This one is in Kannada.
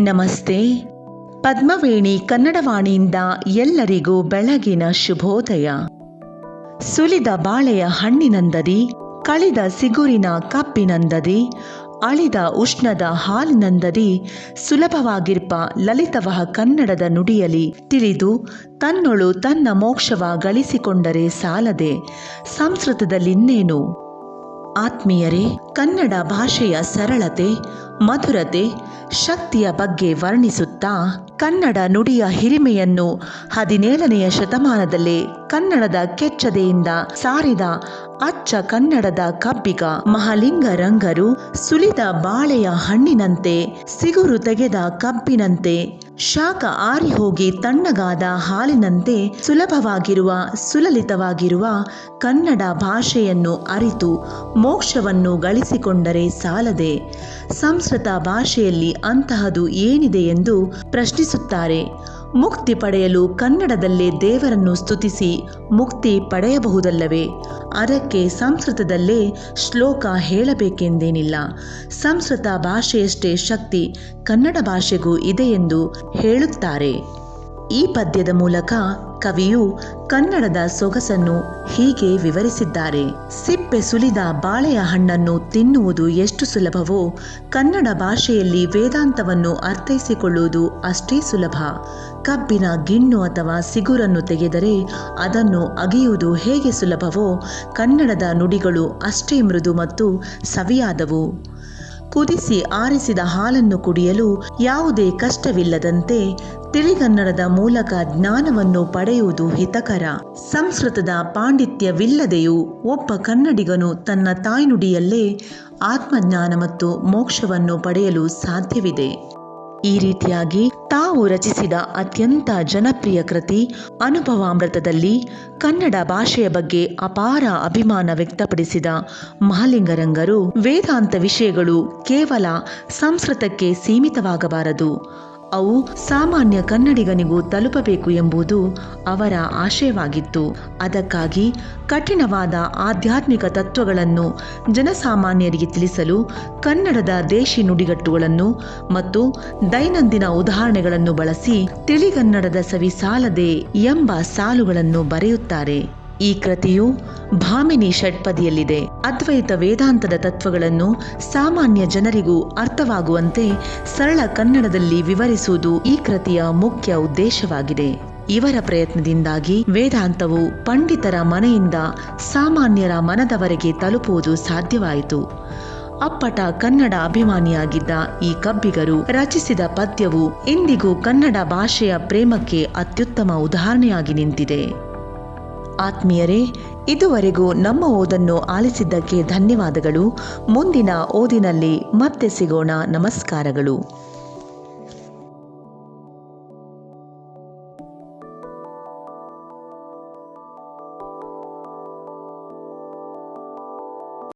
ನಮಸ್ತೆ. ಪದ್ಮವೇಣಿ ಕನ್ನಡವಾಣಿಯಿಂದ ಎಲ್ಲರಿಗೂ ಬೆಳಗಿನ ಶುಭೋದಯ. ಸುಲಿದ ಬಾಳೆಯ ಹಣ್ಣಿನಂದದಿ, ಕಳಿದ ಸಿಗುರಿನ ಕಪ್ಪಿನಂದದಿ ಅಳಿದ ಉಷ್ಣದ ಹಾಲಿನಂದದಿ, ಸುಲಭವಾಗಿರ್ಪ ಲಲಿತವಹ ಕನ್ನಡದ ನುಡಿಯಲಿ ತಿಳಿದು ತನ್ನೊಳು ತನ್ನ ಮೋಕ್ಷವ ಗಳಿಸಿಕೊಂಡರೆ ಸಾಲದೆ, ಸಂಸ್ಕೃತದಲ್ಲಿನ್ನೇನು? ಆತ್ಮೀಯರೇ, ಕನ್ನಡ ಭಾಷೆಯ ಸರಳತೆ, ಮಧುರತೆ, ಶಕ್ತಿಯ ಬಗ್ಗೆ ವರ್ಣಿಸುತ್ತಾ ಕನ್ನಡ ನುಡಿಯ ಹಿರಿಮೆಯನ್ನು ಹದಿನೇಳನೆಯ ಶತಮಾನದಲ್ಲೇ ಕನ್ನಡದ ಕೆಚ್ಚದೆಯಿಂದ ಸಾರಿದ ಅಚ್ಚ ಕನ್ನಡದ ಕಬ್ಬಿಗ ಮಹಾಲಿಂಗ ರಂಗರು ಸುಲಿದ ಬಾಳೆಯ ಹಣ್ಣಿನಂತೆ ಸಿಗುರು ತೆಗೆದ ಕಬ್ಬಿನಂತೆ ಶಾಖ ಆರಿಹೋಗಿ ತಣ್ಣಗಾದ ಹಾಲಿನಂತೆ ಸುಲಭವಾಗಿರುವ, ಸುಲಲಿತವಾಗಿರುವ ಕನ್ನಡ ಭಾಷೆಯನ್ನು ಅರಿತು ಮೋಕ್ಷವನ್ನು ಗಳಿಸಿಕೊಂಡರೆ ಸಾಲದೆ. ಸಂಸ್ಕೃತ ಭಾಷೆಯಲ್ಲಿ ಅಂತಹದು ಏನಿದೆ ಎಂದು ಪ್ರಶ್ನಿಸುತ್ತಾರೆ. ಮುಕ್ತಿ ಪಡೆಯಲು ಕನ್ನಡದಲ್ಲೇ ದೇವರನ್ನು ಸ್ತುತಿಸಿ ಮುಕ್ತಿ ಪಡೆಯಬಹುದಲ್ಲವೇ? ಅದಕ್ಕೆ ಸಂಸ್ಕೃತದಲ್ಲೇ ಶ್ಲೋಕ ಹೇಳಬೇಕೆಂದೇನಿಲ್ಲ. ಸಂಸ್ಕೃತ ಭಾಷೆಯಷ್ಟೇ ಶಕ್ತಿ ಕನ್ನಡ ಭಾಷೆಗೂ ಇದೆ ಎಂದು ಹೇಳುತ್ತಾರೆ. ಈ ಪದ್ಯದ ಮೂಲಕ ಕವಿಯು ಕನ್ನಡದ ಸೊಗಸನ್ನು ಹೀಗೆ ವಿವರಿಸಿದ್ದಾರೆ. ಸಿಪ್ಪೆ ಸುಲಿದ ಬಾಳೆಯ ಹಣ್ಣನ್ನು ತಿನ್ನುವುದು ಎಷ್ಟು ಸುಲಭವೋ, ಕನ್ನಡ ಭಾಷೆಯಲ್ಲಿ ವೇದಾಂತವನ್ನು ಅರ್ಥೈಸಿಕೊಳ್ಳುವುದು ಅಷ್ಟೇ ಸುಲಭ. ಕಬ್ಬಿನ ಗಿಣ್ಣು ಅಥವಾ ಸಿಗುರನ್ನು ತೆಗೆದರೆ ಅದನ್ನು ಅಗೆಯುವುದು ಹೇಗೆ ಸುಲಭವೋ, ಕನ್ನಡದ ನುಡಿಗಳು ಅಷ್ಟೇ ಮೃದು ಮತ್ತು ಸವಿಯಾದವು. ಕುದಿಸಿ ಆರಿಸಿದ ಹಾಲನ್ನು ಕುಡಿಯಲು ಯಾವುದೇ ಕಷ್ಟವಿಲ್ಲದಂತೆ ತಿಳಿಗನ್ನಡದ ಮೂಲಕ ಜ್ಞಾನವನ್ನು ಪಡೆಯುವುದು ಹಿತಕರ. ಸಂಸ್ಕೃತದ ಪಾಂಡಿತ್ಯವಿಲ್ಲದೆಯೂ ಒಬ್ಬ ಕನ್ನಡಿಗನು ತನ್ನ ತಾಯ್ನುಡಿಯಲ್ಲೇ ಆತ್ಮಜ್ಞಾನ ಮತ್ತು ಮೋಕ್ಷವನ್ನು ಪಡೆಯಲು ಸಾಧ್ಯವಿದೆ. ಈ ರೀತಿಯಾಗಿ ತಾವು ರಚಿಸಿದ ಅತ್ಯಂತ ಜನಪ್ರಿಯ ಕೃತಿ ಅನುಭವಾಮೃತದಲ್ಲಿ ಕನ್ನಡ ಭಾಷೆಯ ಬಗ್ಗೆ ಅಪಾರ ಅಭಿಮಾನ ವ್ಯಕ್ತಪಡಿಸಿದ ಮಹಾಲಿಂಗರಂಗರು ವೇದಾಂತ ವಿಷಯಗಳು ಕೇವಲ ಸಂಸ್ಕೃತಕ್ಕೆ ಸೀಮಿತವಾಗಬಾರದು. ಅವು ಸಾಮಾನ್ಯ ಕನ್ನಡಿಗನಿಗೂ ತಲುಪಬೇಕು ಎಂಬುದು ಅವರ ಆಶಯವಾಗಿತ್ತು. ಅದಕ್ಕಾಗಿ ಕಠಿಣವಾದ ಆಧ್ಯಾತ್ಮಿಕ ತತ್ವಗಳನ್ನು ಜನಸಾಮಾನ್ಯರಿಗೆ ತಿಳಿಸಲು ಕನ್ನಡದ ದೇಶಿ ನುಡಿಗಟ್ಟುಗಳನ್ನು ಮತ್ತು ದೈನಂದಿನ ಉದಾಹರಣೆಗಳನ್ನು ಬಳಸಿ ತಿಳಿಗನ್ನಡದ ಸವಿ ಸಾಲದೆ ಎಂಬ ಸಾಲುಗಳನ್ನು ಬರೆಯುತ್ತಾರೆ. ಈ ಕೃತಿಯು ಭಾಮಿನಿ ಷಟ್ಪದಿಯಲ್ಲಿದೆ. ಅದ್ವೈತ ವೇದಾಂತದ ತತ್ವಗಳನ್ನು ಸಾಮಾನ್ಯ ಜನರಿಗೂ ಅರ್ಥವಾಗುವಂತೆ ಸರಳ ಕನ್ನಡದಲ್ಲಿ ವಿವರಿಸುವುದು ಈ ಕೃತಿಯ ಮುಖ್ಯ ಉದ್ದೇಶವಾಗಿದೆ. ಇವರ ಪ್ರಯತ್ನದಿಂದಾಗಿ ವೇದಾಂತವು ಪಂಡಿತರ ಮನೆಯಿಂದ ಸಾಮಾನ್ಯರ ಮನದವರೆಗೆ ತಲುಪುವುದು ಸಾಧ್ಯವಾಯಿತು. ಅಪ್ಪಟ ಕನ್ನಡ ಅಭಿಮಾನಿಯಾಗಿದ್ದ ಈ ಕಬ್ಬಿಗರು ರಚಿಸಿದ ಪದ್ಯವು ಇಂದಿಗೂ ಕನ್ನಡ ಭಾಷೆಯ ಪ್ರೇಮಕ್ಕೆ ಅತ್ಯುತ್ತಮ ಉದಾಹರಣೆಯಾಗಿ ನಿಂತಿದೆ. ಆತ್ಮೀಯರೇ ಇದುವರೆಗೂ ನಮ್ಮ ಓದನ್ನು ಆಲಿಸಿದ್ದಕ್ಕೆ ಧನ್ಯವಾದಗಳು. ಮುಂದಿನ ಓದಿನಲ್ಲಿ ಮತ್ತೆ ಸಿಗೋಣ. ನಮಸ್ಕಾರಗಳು.